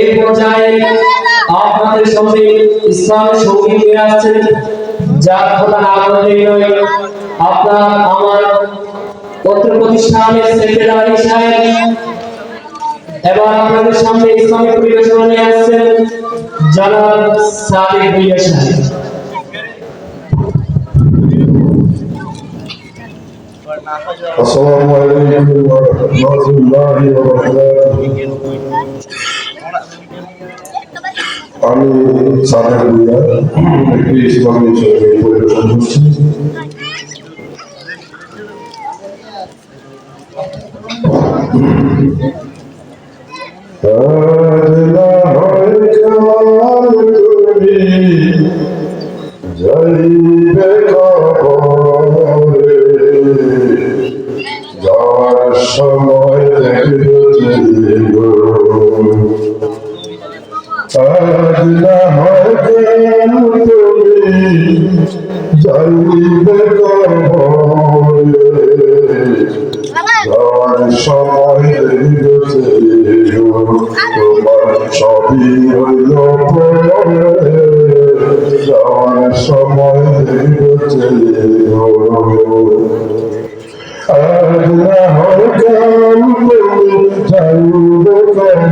এই পর্যায়ে আপনাদের সামনে ইসলামের সঙ্গীত নিয়ে আসছেন যার কথা না বললেই নয় আপনার আমার পত্র প্রতিষ্ঠানের সেক্রেটারি সাহেব এবার আপনাদের সামনে ইসলামিক পরিবেশনা নিয়ে আসছেন জনাব সাদিক ভুইয়া সাহেব السلام عليكم ورحمة الله وبركاته আমি সাদেক ভুইয়া একটি ইসলামী সঙ্গীত পরিবেশন করছি আজ সবই হইল পরে যাওয়ার সময় দেখব আজ না হয় কাল তুমি যাইবে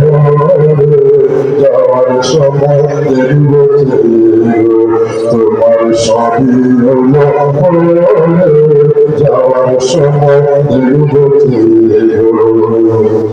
কবরে যাওয়ার সময় দেখব তোমার সবই হইল পরে যাওয়ার সময় দেখব দাদা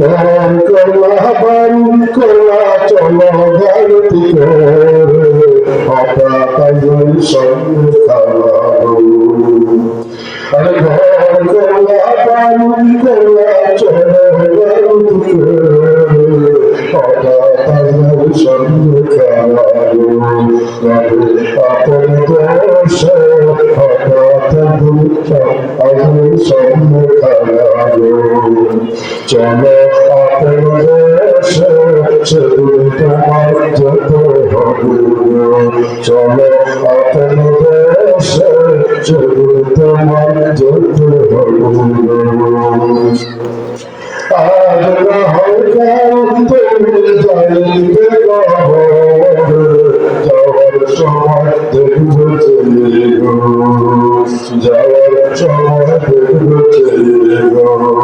গান করলা বান করলা চলো সঙ্গে চলো সেদিন তোমার যেতে চলো সেদিন তোমার যেতে না তুমি যাইবে যাওয়ার সময় দেখবে চলে যাওয়ার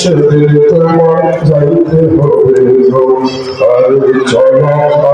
সেদিন তোমার যাইতে হবে। আরে চলো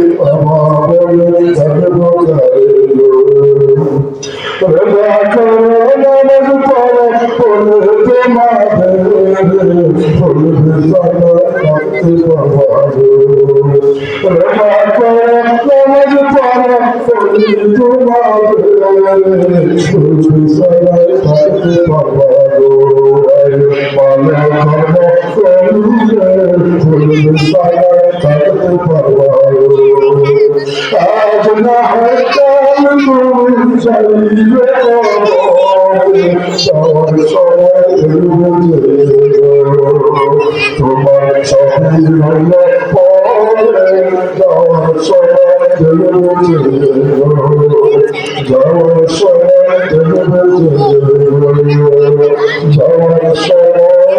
Oh, যাওয়ার সবাই